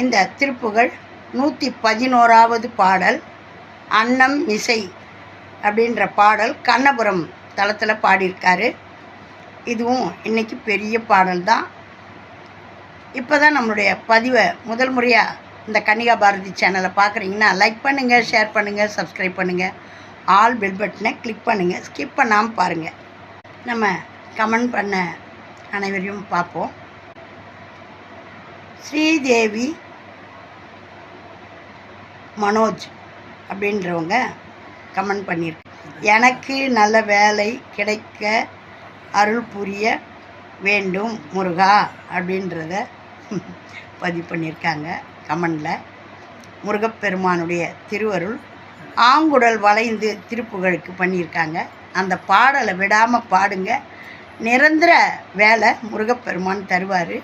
இந்த திருப்புகழ் நூற்றி பதினோராவது பாடல் அன்னம் இசை அப்படின்ற பாடல் கண்ணபுரம் தளத்தில் பாடியிருக்காரு. இதுவும் இன்றைக்கி பெரிய பாடல் தான். இப்போ தான் நம்மளுடைய பதிவை முதல் முறையாக இந்த கன்னிகா பாரதி சேனலை பார்க்குறீங்கன்னா லைக் பண்ணுங்கள் ஷேர் பண்ணுங்கள் சப்ஸ்கிரைப் பண்ணுங்கள் ஆல் பெல் பட்டனை கிளிக் பண்ணுங்கள் ஸ்கிப் பண்ணாமல் பாருங்கள் நம்ம கமெண்ட் பண்ண அனைவரையும் பார்ப்போம். ஸ்ரீதேவி மனோஜ் அப்படின்றவங்க கமெண்ட் பண்ணியிருக்கேன் எனக்கு நல்ல வேலை கிடைக்க அருள் புரிய வேண்டும் முருகா அப்படின்றத பதிவு பண்ணியிருக்காங்க கமெண்டில். முருகப்பெருமானுடைய திருவருள் ஆங்குடல் வளைந்து திருப்புகழுக்கு பண்ணியிருக்காங்க. அந்த பாடலை விடாமல் பாடுங்க. நிரந்தர வேலை முருகப்பெருமான் தருவார்.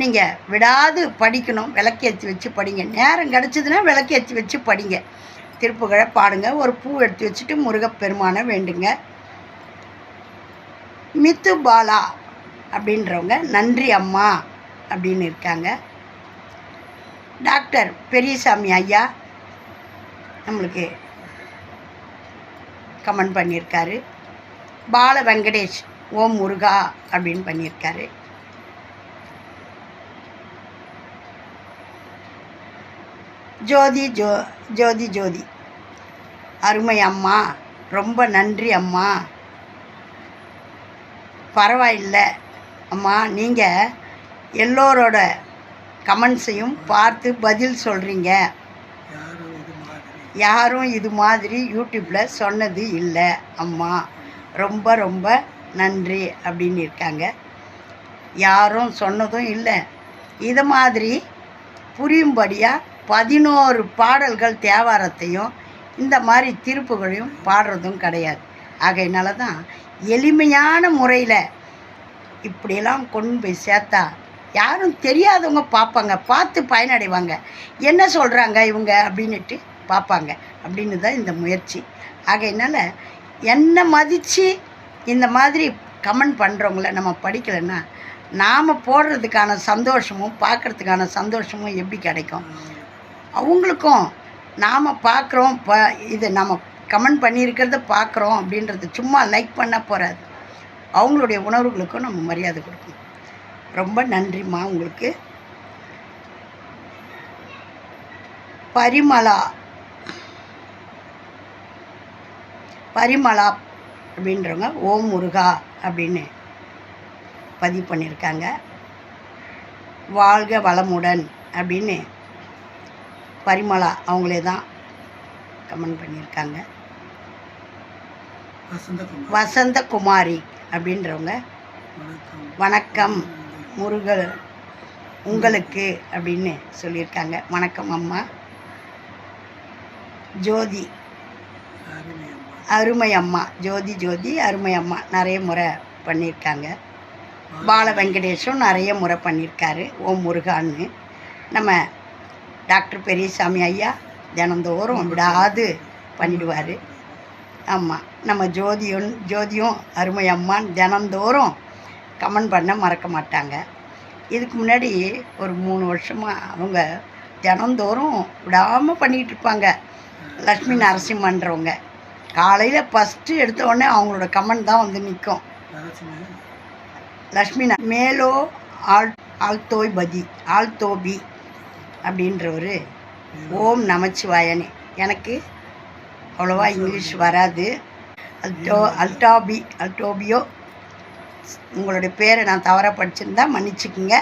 நீங்கள் விடாது படிக்கணும் விளக்கேற்றி வச்சு படிங்க. நேரம் கிடச்சிதுன்னா விளக்கேற்றி வச்சு படிங்க. திருப்புகழை பாடுங்க. ஒரு பூ எடுத்து வச்சுட்டு முருகப்பெருமானை வேண்டுங்க. மித்து பாலா அப்படின்றவங்க நன்றி அம்மா அப்படின்னு இருக்காங்க. டாக்டர் பெரியசாமி ஐயா நம்மளுக்கு கமெண்ட் பண்ணியிருக்காரு. பால வெங்கடேஷ் ஓம் முருகா அப்படின்னு பண்ணியிருக்காரு. ஜோதி ஜோ ஜோதி ஜோதி. அருமை அம்மா. ரொம்ப நன்றி அம்மா. பரவாயில்ல. அம்மா நீங்கள் எல்லோரோட கமெண்ட்ஸையும் பார்த்து பதில் சொல்கிறீங்க யாரும் இது மாதிரி யூடியூப்பில் சொன்னது இல்லை. அம்மா ரொம்ப ரொம்ப நன்றி அப்படின்னு இருக்காங்க. யாரும் சொன்னதும் இல்லை. இது மாதிரி புரியும்படியாக பதினோரு பாடல்கள் தேவாரத்தையும் இந்த மாதிரி திருப்புகளையும் பாடுறதும் கிடையாது. ஆகையினால தான் எளிமையான முறையில் இப்படியெல்லாம் கொண்டு போய் சேர்த்தா யாரும் தெரியாதவங்க பார்ப்பாங்க. பார்த்து பயனடைவாங்க. என்ன சொல்கிறாங்க இவங்க அப்படின்னுட்டு பார்ப்பாங்க. அப்படின்னு தான் இந்த முயற்சி. ஆகையினால என்னை மதித்து இந்த மாதிரி கமெண்ட் பண்ணுறவங்கள நம்ம படிக்கலைன்னா நாம் போடுறதுக்கான சந்தோஷமும் பார்க்குறதுக்கான சந்தோஷமும் எப்படி கிடைக்கும்? அவங்களுக்கும் நாம் பார்க்குறோம் ப இது நம்ம கமெண்ட் பண்ணியிருக்கிறத பார்க்குறோம் அப்படின்றது சும்மா லைக் பண்ண போகிறாது அவங்களுடைய உணர்வுகளுக்கும் நம்ம மரியாதை கொடுக்கணும். ரொம்ப நன்றிம்மா உங்களுக்கு. பரிமலா பரிமலா அப்படின்றவங்க ஓம் முருகா அப்படின்னு பதிவு பண்ணியிருக்காங்க. வாழ்க வளமுடன் அப்படின்னு பரிமளா அவங்களே தான் கமெண்ட் பண்ணியிருக்காங்க. வசந்தகுமாரி. அப்படின்றவங்க. வணக்கம். முருகல் உங்களுக்கு அப்படின்னு சொல்லியிருக்காங்க. வணக்கம் அம்மா. ஜோதி. அருமை அம்மா. ஜோதி ஜோதி அருமை அம்மா. நிறைய முறை பண்ணியிருக்காங்க. பால வெங்கடேஷும் நிறைய முறை பண்ணியிருக்காரு. ஓம் முருகான்னு. நம்ம டாக்டர் பெரியசாமி ஐயா தினந்தோறும் விடாது பண்ணிடுவார். ஆமாம் நம்ம ஜோதியும் ஜோதியும் அருமை அம்மான் தினந்தோறும் கமெண்ட் பண்ண மறக்க மாட்டாங்க. இதுக்கு முன்னாடி ஒரு மூணு வருஷமாக அவங்க தினந்தோறும் விடாமல் பண்ணிகிட்டு இருப்பாங்க. லக்ஷ்மி நரசிம்மன்றவங்க. காலையில் ஃபஸ்ட்டு எடுத்த உடனே அவங்களோட கமெண்ட் தான் வந்து நிற்கும் லக்ஷ்மி மேலோ ஆல் ஆல்தோய் பதி ஆல்தோபி. அப்படின்றவர். ஓம் நமச்சிவாயனே. எனக்கு அவ்வளோவா இங்கிலீஷ் வராது. அல்டோ அல்டாபி அல்டோபியோ. உங்களுடைய பேரை நான் தவறாக படிச்சிருந்தா மன்னிச்சுக்குங்க.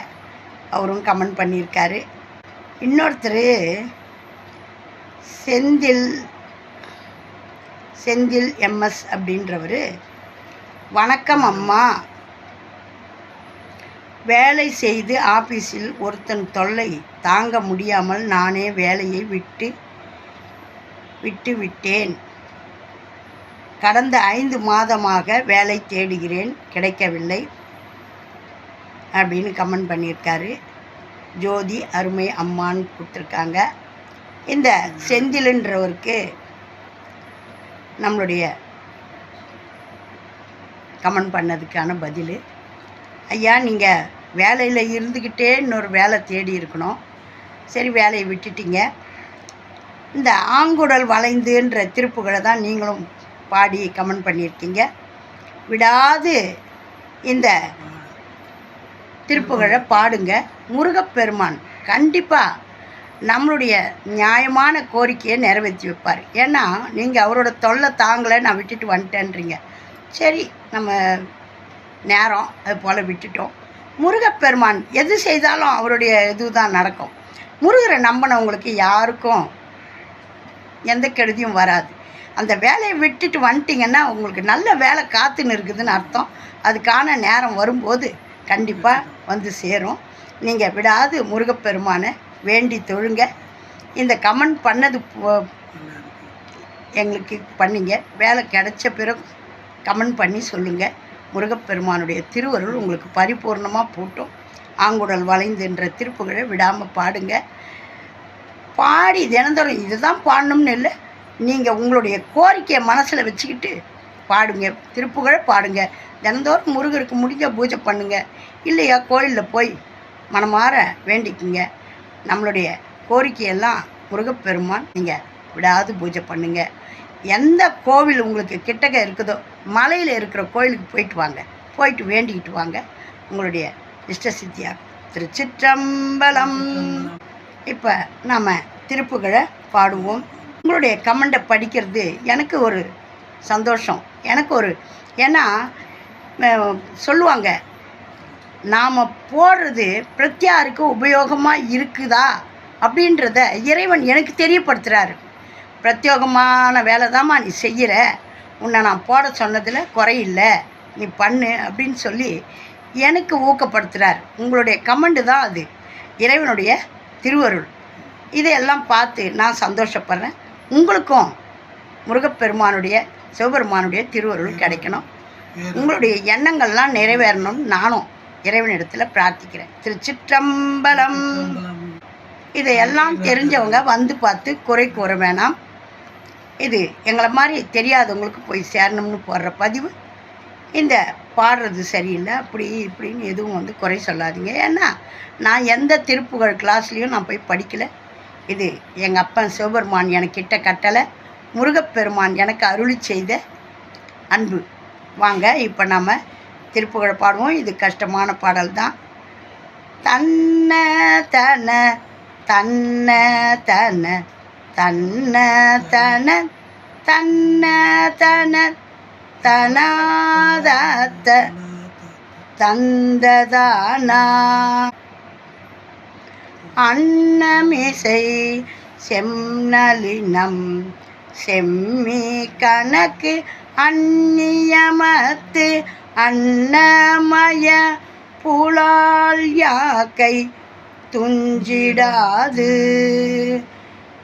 அவரும் கமெண்ட் பண்ணியிருக்காரு. இன்னொருத்தர் செந்தில் செந்தில் எம்எஸ் அப்படின்றவர். வணக்கம் அம்மா. வேலை செய்து ஆபீஸில் ஒருத்தன் தொல்லை தாங்க முடியாமல் நானே வேலையை விட்டு விட்டு விட்டேன். கடந்த ஐந்து மாதமாக வேலை தேடுகிறேன் கிடைக்கவில்லை அப்படின்னு கமெண்ட் பண்ணியிருக்காரு. ஜோதி அருமை அம்மான்னு கொடுத்துருக்காங்க. இந்த செந்திலுன்றவருக்கு நம்மளுடைய கமெண்ட் பண்ணதுக்கான பதில். ஐயா நீங்கள் வேலையில் இருந்துக்கிட்டே இன்னொரு வேலை தேடி இருக்கணும். சரி வேலையை விட்டுட்டீங்க. இந்த ஆங்குடல் வளைந்துன்ற திருப்புகளை தான் நீங்களும் பாடி கமெண்ட் பண்ணியிருக்கீங்க. விடாது இந்த திருப்புகழை பாடுங்க. முருகப்பெருமான் கண்டிப்பாக நம்மளுடைய நியாயமான கோரிக்கையை நிறைவேற்றி வைப்பார். ஏன்னா நீங்கள் அவரோட தொல்லை தாங்கலை நான் விட்டுட்டு வந்துட்டேன்றீங்க. சரி நம்ம நேரம் அது போல் விட்டுட்டோம். முருகப்பெருமான் எது செய்தாலும் அவருடைய இது தான் நடக்கும். முருகரை நம்பினவங்களுக்கு யாருக்கும் எந்த கெடுதியும் வராது. அந்த வேலையை விட்டுட்டு வந்துட்டிங்கன்னா உங்களுக்கு நல்ல வேலை காத்துன்னு இருக்குதுன்னு அர்த்தம். அதுக்கான நேரம் வரும்போது கண்டிப்பாக வந்து சேரும். நீங்கள் விடாது முருகப்பெருமானை வேண்டி தொழுங்க. இந்த கமெண்ட் பண்ணது எங்களுக்கு பண்ணிங்க. வேலை கிடைச்ச பிறகு கமெண்ட் பண்ணி சொல்லுங்கள் முருகப்பெருமானுடைய திருவருள் உங்களுக்கு பரிபூர்ணமாக போட்டும். ஆங்குடல் வளைந்துன்ற திருப்புகளை விடாமல் பாடுங்க. பாடி தினந்தோறும் இதுதான் பாடணும்னு இல்லை. நீங்கள் உங்களுடைய கோரிக்கையை மனசில் வச்சுக்கிட்டு பாடுங்க. திருப்புகழை பாடுங்க. தினந்தோறும் முருகருக்கு முடிஞ்ச பூஜை பண்ணுங்க. இல்லையா கோயிலில் போய் மனமாற வேண்டிக்குங்க. நம்மளுடைய கோரிக்கையெல்லாம் முருகப்பெருமான் நீங்கள் விடாது பூஜை பண்ணுங்கள் எந்த கோவில் உங்களுக்கு கிட்டக்க இருக்குதோ மலையில் இருக்கிற கோயிலுக்கு போயிட்டு வாங்க. போயிட்டு வேண்டிக்கிட்டு வாங்க. உங்களுடைய இஷ்ட சித்தியாக திருச்சிற்றம்பலம். இப்போ நாம் திருப்புகழை பாடுவோம். உங்களுடைய கமெண்டை படிக்கிறது எனக்கு ஒரு சந்தோஷம். எனக்கு ஒரு ஏன்னா சொல்லுவாங்க நாம் போடுறது பிரத்யாருக்கு உபயோகமாக இருக்குதா? அப்படின்றத இறைவன் எனக்கு தெரியப்படுத்துகிறாரு பிரத்யோகமான வேலை தாம்மா நீ செய்கிற உன்னை நான் போட சொன்னதில் குறையில்லை நீ பண்ணு அப்படின்னு சொல்லி எனக்கு ஊக்கப்படுத்துகிறார் உங்களுடைய கமெண்டு தான் அது. இறைவனுடைய திருவருள். இதையெல்லாம் பார்த்து நான் சந்தோஷப்படுறேன். உங்களுக்கும் முருகப்பெருமானுடைய சிவபெருமானுடைய திருவருள் கிடைக்கணும். உங்களுடைய எண்ணங்கள்லாம் நிறைவேறணும்னு நானும் இறைவனிடத்தில் பிரார்த்திக்கிறேன். திருச்சிற்றம்பலம். இதையெல்லாம் தெரிஞ்சவங்க வந்து பார்த்து குறை கூற வேணாம். இது எங்களை மாதிரி தெரியாதவங்களுக்கு போய் சேரணும்னு போடுற பதிவு. இந்த பாடுறது சரியில்லை அப்படி இப்படின்னு எதுவும் வந்து குறை சொல்லாதீங்க. ஏன்னா நான் எந்த திருப்புகழ் கிளாஸ்லேயும் நான் போய் படிக்கலை. இது எங்கள் அப்பன் சிவபெருமான் எனக்கு கிட்ட கட்டளை முருகப்பெருமான் எனக்கு அருளி செய்த அன்பு. வாங்க இப்போ நம்ம திருப்புகழ் பாடுவோம். இது கஷ்டமான பாடல் தான். தன்ன தன தன்ன தன தன்ன தன தன்ன தன தனாதத்த தந்ததானா. அன்னமிசை செம்னலினம் செம்மி கணக்கு அந்நியமத்து அன்னமய புலால் யாக்கை துஞ்சிடாது.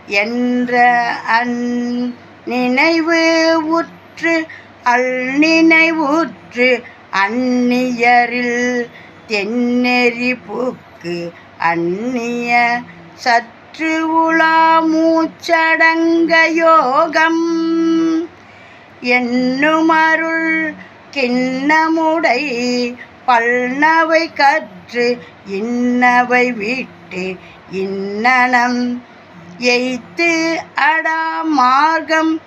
என்ற அன் நினைவு உற்று அல் நினைவுற்று அந்நியரில் தென்னெறி பூக்கு அந்நிய சற்று உலா மூச்சடங்க யோகம். என்னுமருள் கிண்ணமுடை பல்நவை கற்று இன்னவை விட்டு இன்னனம். எய்த்து அடா மார்க்கம்.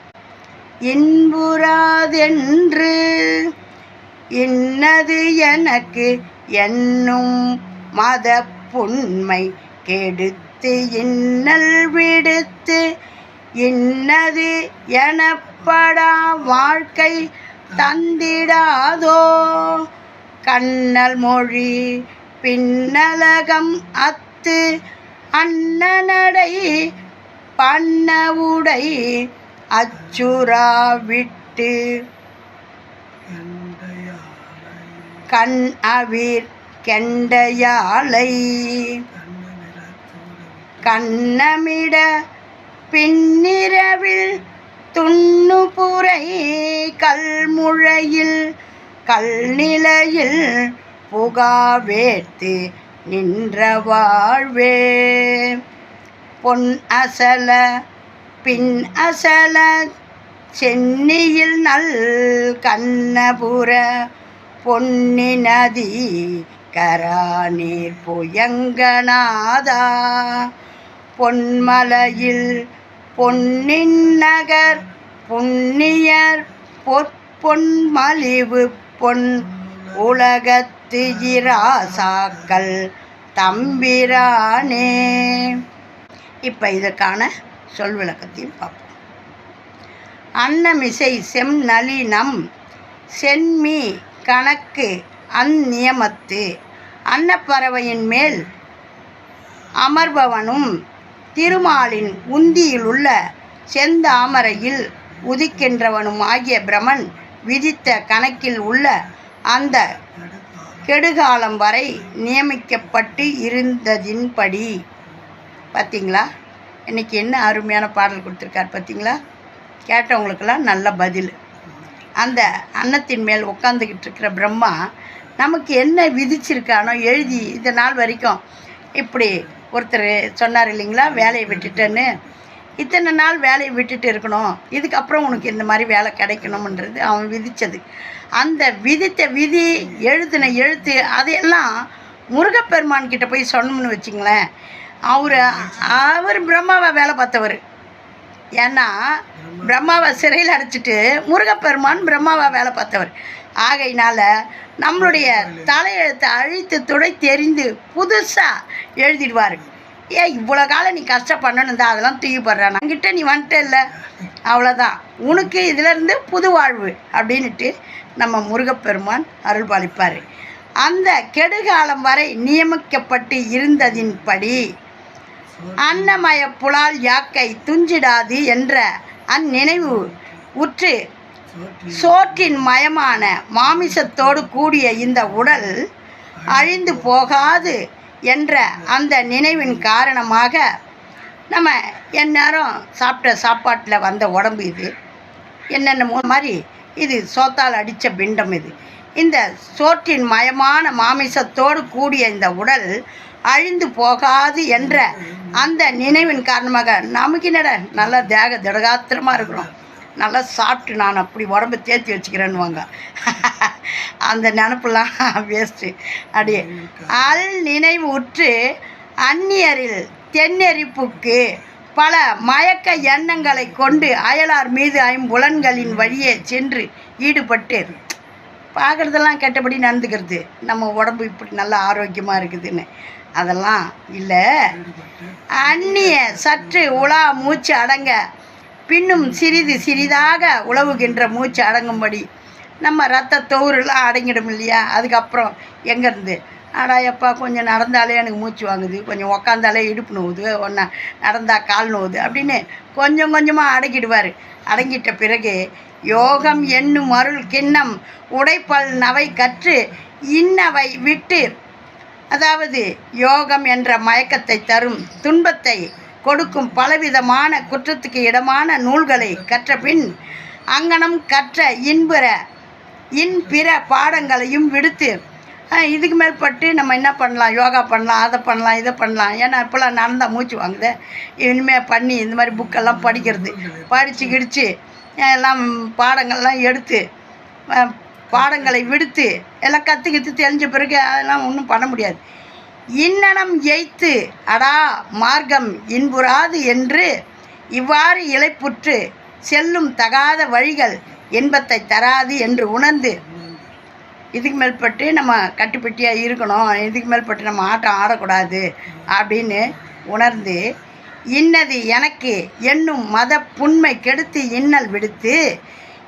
இன்புறாதென்று இன்னது எனக்கு என்னும் மத புண்மை கெடுத்து இன்னல் விடுத்து இன்னது எனப்படா வாழ்க்கை தந்திடாதோ? கண்ணல் மொழி பின்னலகம் அத்து அன்னநடை பண்ண உடை அச்சுரா விட்டு. கண் அவிர் கெண்டையாலை. கண்ணமிட பின்னிரவில் துண்ணுபுரை கல்முழையில் கல்நிலையில் புகாவேத்து நின்ற வாழ்வே. பொன் அசல பின் அசல சென்னியில் நல் கண்ணபுர பொன்னி நதி கராநீர் புயங்கநாதா பொன்மலையில் பொன்னின் நகர் புண்ணியர் பொற்பொன்மலிவு பொன் உலகத்து இராசாக்கள் தம்பிரானே. இப்போ இதற்கான சொல் விளக்கத்தையும் பார்ப்போம். அன்னமிசை செம் நளினம் சென்மி கணக்கு அந்நியமத்து அன்னப்பறவையின் மேல் அமர்பவனும் திருமாலின் உந்தியிலுள்ள செந்தாமரையில் உதிக்கின்றவனும் ஆகிய பிரமன் விதித்த கணக்கில் உள்ள அந்த கெடுகாலம் வரை நியமிக்கப்பட்டு இருந்ததின்படி பார்த்தீங்களா இன்றைக்கி என்ன அருமையான பாடல் கொடுத்துருக்கார் பார்த்தீங்களா கேட்டவங்களுக்கெல்லாம் நல்ல பதில். அந்த அன்னத்தின் மேல் உட்காந்துக்கிட்டு இருக்கிற பிரம்மா நமக்கு என்ன விதிச்சிருக்கானோ எழுதி இந்த நாள் வரைக்கும் இப்படி ஒருத்தர் சொன்னார் இல்லைங்களா? வேலையை விட்டுட்டேன்னு. இத்தனை நாள் வேலையை விட்டுட்டு இருக்கணும். இதுக்கப்புறம் உனக்கு இந்த மாதிரி வேலை கிடைக்கணும்ன்றது அவன் விதித்தது அந்த விதித்த விதி எழுதின எழுத்து அதையெல்லாம் முருகப்பெருமான்கிட்ட போய் சொன்னோம்னு வச்சுங்களேன். அவர் அவர் பிரம்மாவை வேலை பார்த்தவர். ஏன்னா பிரம்மாவை சிறையில் அடைச்சிட்டு முருகப்பெருமான் பிரம்மாவை வேலை பார்த்தவர். ஆகையினால் நம்மளுடைய தலையெழுத்தை அழித்து துடை தெரிந்து புதுசாக எழுதிடுவார். ஏன் இவ்வளோ காலம் நீ கஷ்டப்படணும் தான் அதெல்லாம் தூக்கி போடுறான் என்கிட்ட நீ வந்துட்ட இல்லை. அவ்வளோதான் உனக்கு இதிலேருந்து புது வாழ்வு அப்படின்ட்டு நம்ம முருகப்பெருமான் அருள் பாலிப்பார் அந்த கெடுகாலம் வரை நியமிக்கப்பட்டு இருந்ததின்படி அன்னமய புலால் யாக்கை துஞ்சிடாது என்ற அந்நினைவு உற்று சோற்றின் மயமான மாமிசத்தோடு கூடிய இந்த உடல் அழிந்து போகாது என்ற அந்த நினைவின் காரணமாக நம்ம எந்நேரம் சாப்பிட்ட சாப்பாட்டில் வந்த உடம்பு இது. என்னென்ன மாதிரி இது சோத்தால் அடித்த பிண்டம் இது. இந்த சோற்றின் மயமான மாமிசத்தோடு கூடிய இந்த உடல் அழிந்து போகாது என்ற அந்த நினைவின் காரணமாக நமக்கு என்னடா நல்லா தேக திடகாத்திரமாக இருக்கிறோம். நல்லா சாப்பிட்டு நான் அப்படி உடம்பு தேர்த்தி வச்சுக்கிறேன்னுவாங்க. அந்த நினப்புலாம் வேஸ்ட்டு அப்படியே அல் நினைவு உற்று அந்நியரில் தென்னெரிப்புக்கு பல மயக்க எண்ணங்களை கொண்டு அயலார் மீது ஐம்புலன்களின் வழியே சென்று ஈடுபட்டு பார்க்குறதெல்லாம் கெட்டபடி நடந்துக்கிறது. நம்ம உடம்பு இப்படி நல்லா ஆரோக்கியமாக இருக்குதுன்னு. அதெல்லாம் இல்லை. அந்நிய சற்று உலா மூச்சு அடங்க பின்னும் சிறிது சிறிதாக உழவுகின்ற மூச்சு அடங்கும்படி நம்ம ரத்த தோறுலாம் அடங்கிடும் இல்லையா? அதுக்கப்புறம் எங்கேருந்து? ஆடா எப்பா கொஞ்சம் நடந்தாலே எனக்கு மூச்சு வாங்குது. கொஞ்சம் உக்காந்தாலே இடுப்பு நோவுது. ஒன்றா நடந்தால் கால் நோவுது அப்படின்னு கொஞ்சம் கொஞ்சமாக அடக்கிடுவார். அடங்கிட்ட பிறகு யோகம் என்னும் அருள் கிண்ணம் உடைப்பல் நவை கற்று இன்னவை விட்டு அதாவது யோகம் என்ற மயக்கத்தை தரும் துன்பத்தை கொடுக்கும் பலவிதமான குற்றத்துக்கு இடமான நூல்களை கற்ற பின் அங்கனம் கற்ற இன்புற இன்பிற பாடங்களையும் விடுத்து இதுக்கு மேற்பட்டு நம்ம என்ன பண்ணலாம்? யோகா பண்ணலாம் அதை பண்ணலாம் இதை பண்ணலாம். ஏன்னா இப்போல்லாம் நடந்தால் மூச்சு வாங்குது. இனிமேல் பண்ணி இந்த மாதிரி புக்கெல்லாம் படிக்கிறது. படித்து கிடிச்சு எல்லாம் பாடங்கள்லாம் எடுத்து பாடங்களை விடுத்து எல்லாம் கற்றுக்கிட்டு தெரிஞ்ச பிறகு அதெல்லாம் ஒன்றும் பண்ண முடியாது. இன்னனம் எய்த்து அடா மார்க்கம் இன்புறாது என்று இவ்வாறு இழைப்புற்று செல்லும் தகாத வழிகள் இன்பத்தை தராது என்று உணர்ந்து இதுக்கு மேற்பட்டு நம்ம கட்டுப்பட்டியாக இருக்கணும். இதுக்கு மேற்பட்டு நம்ம ஆட்டம் ஆடக்கூடாது. அப்படின்னு உணர்ந்து இன்னது எனக்கு என்னும் மத புண்மை கெடுத்து இன்னல் விடுத்து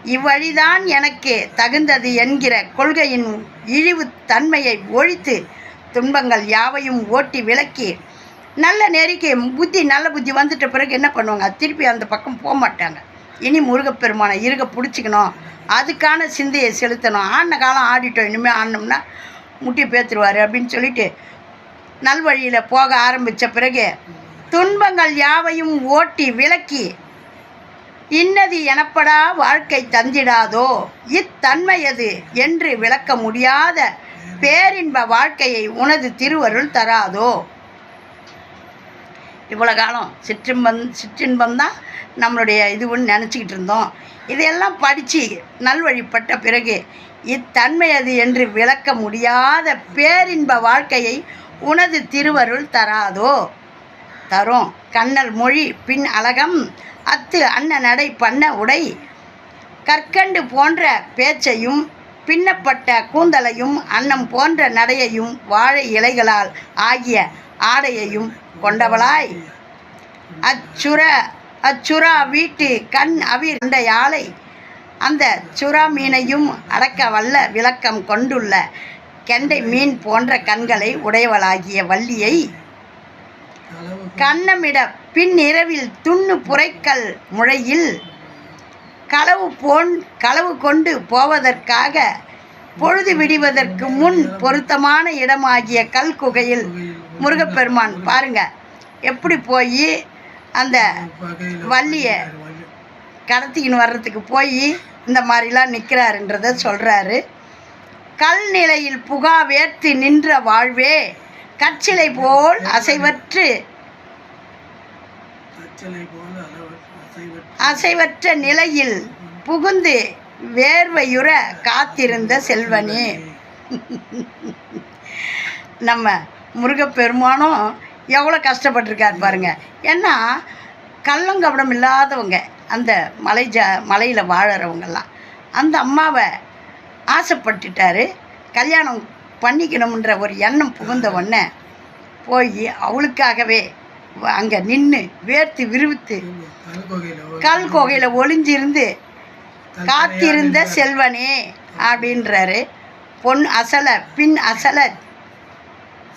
இவ்வழிதான் எனக்கு தகுந்தது என்கிற கொள்கையின் இழிவு தன்மையை ஒழித்து துன்பங்கள் யாவையும் ஓட்டி விலக்கி நல்ல நெறிக்கு புத்தி நல்ல புத்தி வந்துட்ட பிறகு என்ன பண்ணுவாங்க? திருப்பி அந்த பக்கம் போக மாட்டாங்க. இனி முருகப்பெருமானை இருக பிடிச்சிக்கணும். அதுக்கான சிந்தையை செலுத்தணும். ஆடின காலம் ஆடிட்டோம். இனிமேல் ஆடினோம்னா முட்டி பேத்துருவார் அப்படின்னு சொல்லிட்டு நல்வழியில் போக ஆரம்பித்த பிறகு துன்பங்கள் யாவையும் ஓட்டி விலக்கி இன்னது எனப்படா வாழ்க்கை தந்திடாதோ? இத்தன்மையது என்று விளக்க முடியாத பேரின்ப வாழ்க்கையை உனது திருவருள் தராதோ? இவ்வளோ காலம் சிற்றின்பம் சிற்றின்பம் தான் நம்மளுடைய இதுன்னு நினச்சிக்கிட்டு இருந்தோம். இதையெல்லாம் படித்து நல்வழிப்பட்ட பிறகு இத்தன்மை அது என்று விளக்க முடியாத பேரின்ப வாழ்க்கையை உனது திருவருள் தராதோ? தரும். கண்ணல் மொழி பின் அழகம் அத்து அன்ன நடை பண்ண உடை கற்கண்டு போன்ற பேச்சையும் பின்னப்பட்ட கூந்தலையும் அன்னம் போன்ற நடையையும் வாழை இலைகளால் ஆகிய ஆடையையும் கொண்டவளாய். அச்சுர அச்சுறா வீட்டு கண் அவிர் அந்த யாழை அந்த சுறா மீனையும் அடக்க வல்ல விளக்கம் கொண்டுள்ள கெண்டை மீன் போன்ற கண்களை உடையவளாகிய வள்ளியை கண்ணமிட பின்னிரவில் துண்ணு புரைக்கல் முழையில் களவு போன் களவு கொண்டு போவதற்காக பொழுது விடிவதற்கு முன் பொருத்தமான இடமாகிய கல் குகையில் முருகப்பெருமான் பாருங்க. எப்படி போய் அந்த வள்ளியை கடத்திக்கின்னு வர்றதுக்கு போய் இந்த மாதிரிலாம் நிற்கிறாருன்றத சொல்கிறாரு கல் நிலையில் புகா வேர்த்து நின்ற வாழ்வே கச்சிலை போல் அசைவற்று அசைவற்ற நிலையில் புகுந்து வேர்வையுற காத்திருந்த செல்வனே. நம்ம முருகப்பெருமானும் எவ்வளோ கஷ்டப்பட்டிருக்கார் பாருங்க. ஏன்னா கள்ளங்கபடம் இல்லாதவங்க அந்த மலை ஜா மலையில் வாழறவங்கெல்லாம் அந்த அம்மாவை ஆசைப்பட்டுட்டாரு. கல்யாணம் பண்ணிக்கணும்ன்ற ஒரு எண்ணம் புகுந்த உடனே போய் அவளுக்காகவே அங்கே நின்று வேர்த்து விரிவித்து கல் கொகையில் ஒளிஞ்சிருந்து காத்திருந்த செல்வனே அப்படின்றாரு. பொன் அசல பின் அசல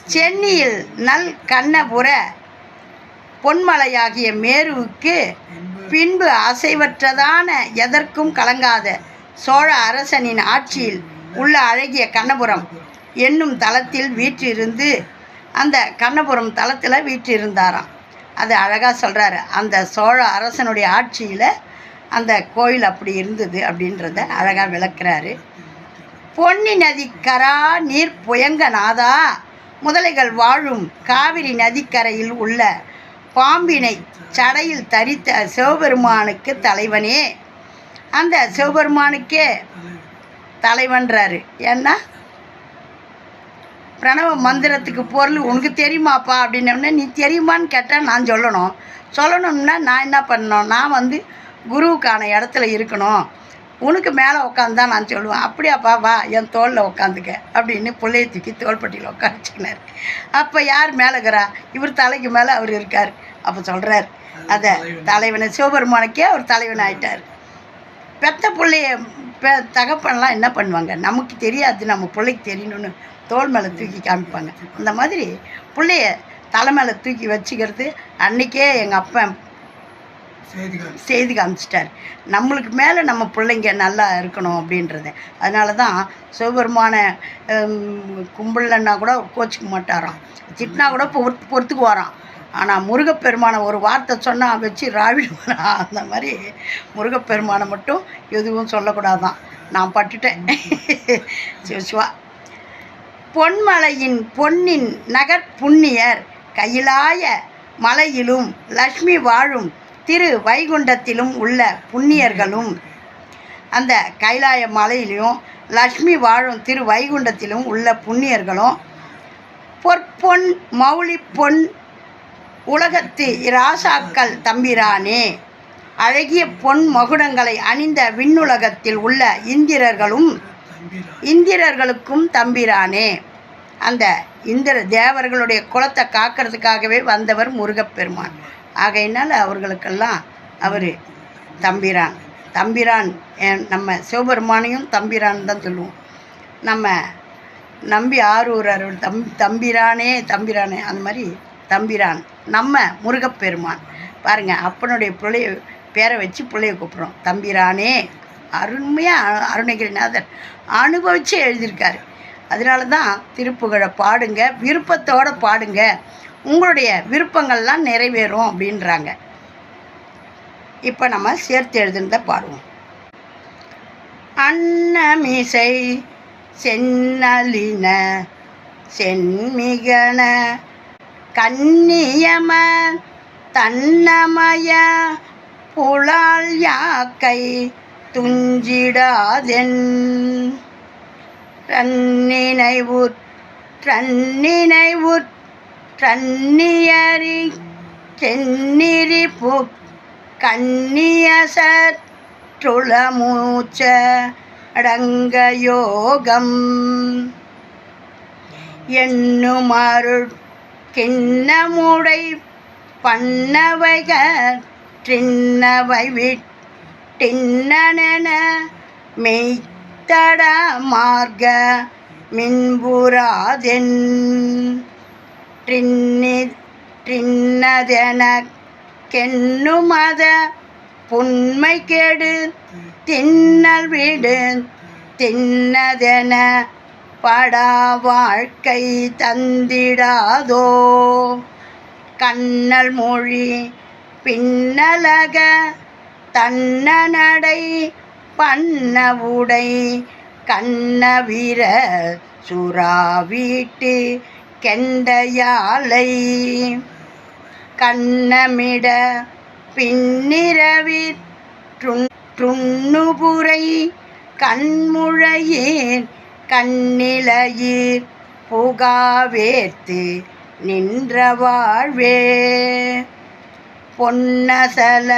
சென்னியில் நல் கண்ணபுர பொன்மலையாகிய மேருவுக்கு பின்பு அசைவற்றதான எதற்கும் கலங்காத சோழ அரசனின் ஆட்சியில் உள்ள அழகிய கண்ணபுரம் என்னும் தளத்தில் வீற்றிருந்து அந்த கண்ணபுரம் தலத்தில் வீற்றிருந்தாராம். அது அழகாக சொல்கிறாரு அந்த சோழ அரசனுடைய ஆட்சியில் அந்த கோயில் அப்படி இருந்தது அப்படின்றத அழகாக விளக்குறாரு. பொன்னி நதி கரா நீர் புயங்க நாதா முதலைகள் வாழும் காவிரி நதிக்கரையில் உள்ள பாம்பினை சடையில் தரித்த சிவபெருமானுக்கு தலைவனே. அந்த சிவபெருமானுக்கே தலைவன்றாரு. ஏன்னா பிரணவ மந்திரத்துக்கு பொருள் உனக்கு தெரியுமாப்பா அப்படின்னோடனே நீ தெரியுமான்னு கேட்டால் நான் சொல்லணும். சொல்லணும்னா நான் என்ன பண்ணணும்? நான் வந்து குருவுக்கான இடத்துல இருக்கணும். உனக்கு மேலே உட்காந்து தான் நான் சொல்லுவேன். அப்படியாப்பா வா என் தோளில் உட்காந்துக்க அப்படின்னு பிள்ளைய தூக்கி தோள்பட்டியில் உட்காந்துச்சிக்கினார் அப்போ யார் மேலேக்கிறா இவர் தலைக்கு மேலே அவர் இருக்கார். அப்போ சொல்கிறார் அதை தலைவனை. சிவபெருமானுக்கே அவர் தலைவன் ஆயிட்டார். பெத்த பிள்ளைய தகப்பன்லாம் என்ன பண்ணுவாங்க? நமக்கு தெரியாது. நம்ம பிள்ளைக்கு தெரியணும்னு தோள் மேலே தூக்கி காமிப்பாங்க. அந்த மாதிரி பிள்ளைய தலை மேலே தூக்கி வச்சுக்கிறது அன்றைக்கே எங்கள் அப்பன் செய்து காமிச்சிட்டார். நம்மளுக்கு மேலே நம்ம பிள்ளைங்க நல்லா இருக்கணும் அப்படின்றது. அதனால தான் சிவபெருமான கும்பலன்னா கூட கோச்சிக்க மாட்டாராம். திட்டினா கூட பொறுத்து பொறுத்துக்குவாராம். ஆனால் முருகப்பெருமானை ஒரு வார்த்தை சொன்னால் வச்சு ராவிடுவாராம் அந்த மாதிரி முருகப்பெருமானை மட்டும் எதுவும் சொல்லக்கூடாதான். நான் பட்டுட்டேன். சிவ சிவா. பொன்மலையின் பொன்னின் நகர் புண்ணியர் கையிலாய மலையிலும் லக்ஷ்மி வாழும் திரு வைகுண்டத்திலும் உள்ள புண்ணியர்களும். அந்த கைலாய மலையிலையும் லக்ஷ்மி வாழும் திரு வைகுண்டத்திலும் உள்ள புண்ணியர்களும். பொற்பொன் மௌலி பொன் உலகத்து இராசாக்கள் தம்பிரானே. அழகிய பொன் மகுடங்களை அணிந்த விண்ணுலகத்தில் உள்ள இந்திரர்களும் இந்திரர்களுக்கும் தம்பிரானே. அந்த இந்திர தேவர்களுடைய குலத்தை காக்கிறதுக்காகவே வந்தவர் முருகப்பெருமான். ஆகையினால் அவர்களுக்கெல்லாம் அவர் தம்பிரான். தம்பிரான் என் நம்ம சிவபெருமானையும் தம்பிரான் தான் சொல்லுவோம். நம்ம நம்பி ஆரூர் அருள் தம் தம்பிரானே தம்பிரானே அந்த மாதிரி தம்பிரான். நம்ம முருகப்பெருமான். பாருங்கள் அப்பனுடைய பிள்ளைய பேரை வச்சு பிள்ளைய கூப்பிட்றோம். தம்பிரானே. அருண்மையாக அருணகிரிநாதர் அனுபவித்து எழுதியிருக்காரு. அதனால தான் திருப்புகழை பாடுங்க விருப்பத்தோடு பாடுங்க. உங்களுடைய விருப்பங்கள்லாம் நிறைவேறும் அப்படின்றாங்க. இப்போ நம்ம சேர்த்து எழுதுனத பாடுவோம். அன்னமிசை சென்னலின சென்மிகன கன்னியம தன்னமய புலால் யாக்கை துஞ்சிடாதென். ரன்னினைவுற் ரன்னினைவுற் ரன்னியரி செந்நிரி பு கன்னியசற்றுளமூச்ச அடங்க யோகம் எண்ணுமருள் கிண்ணமுடை பண்ணவைகர் தின்னவை டின்னன மெய்த்தட மார்க மின்புறாதென் ட்ரின்னி ட்ரின்னதெனக் கென்னுமத புண்மை கெடு தின்னல் விடு தின்னதென படா வாழ்க்கை தந்திடாதோ. கண்ணல் மொழி பின்னலக தன்ன நடை பண்ண உடை கண்ணவிர சுறா வீட்டு கெண்டையாலை. கண்ணமிட பின்னிரவி துண்ணுபுரை கண்முழையீர் கண்ணிலையீர் புகாவேத்து நின்ற வாழ்வே. பொன்னசல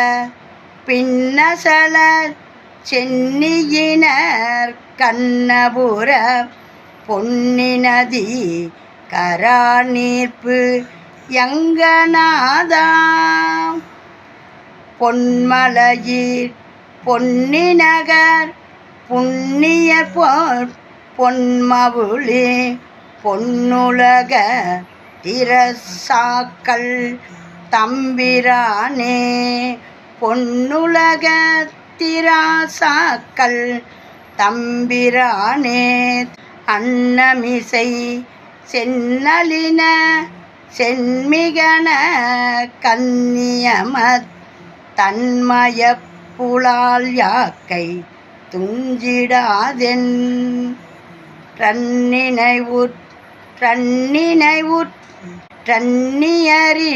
பின்னசலர் சென்னியினர் கண்ணபுர பொன்னினதி கரா நீர்ப்பு எங்கநாதா பொன்மலையீர் பொன்னிநகர் புண்ணியர் பொற் பொன்மவுளி பொன்னுலக திரசாக்கள் தம்பிரானே. பொன்னுலக திராசாக்கள் தம்பிரானே அன்னமிசை சென்னலின சென்மிகன கன்னியமத் தன்மய புலால் யாக்கை துஞ்சிடாதென். ரன்னினைவுற் ரன்னினைவுற் ரன்னியறி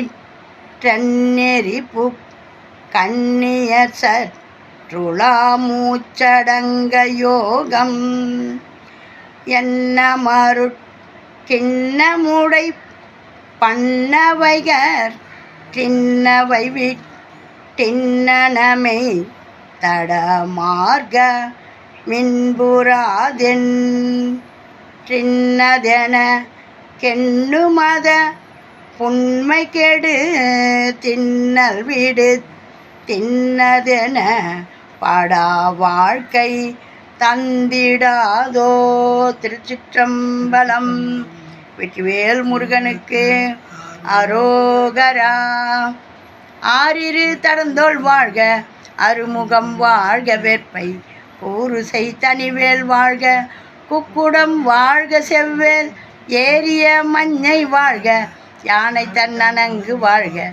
ரன்னெறி புக் கண்ணியர் சற்றுளா மூச்சடங்க யோகம் என்ன மறு கிண்ணமுடை பண்ணவைகர் தின்னவை விட்டின்னனமை தடமார்க மின்புறாதென் சின்னதென கெண்ணுமத புண்மை கெடு தின்னல் விடு தின்னதென படா வாழ்க்கை தந்திடாதோ திருச்சிற்றம்பலம். வெற்றிவேல் முருகனுக்கு அரோகரா. ஆறிரு தடந்தோள் வாழ்க அருமுகம் வாழ்க வேற்பை கூறுசை தனிவேல் வாழ்க குக்குடம் வாழ்க செவ்வேல் ஏரிய மஞ்சை வாழ்க யானை தன்னனங்கு வாழ்க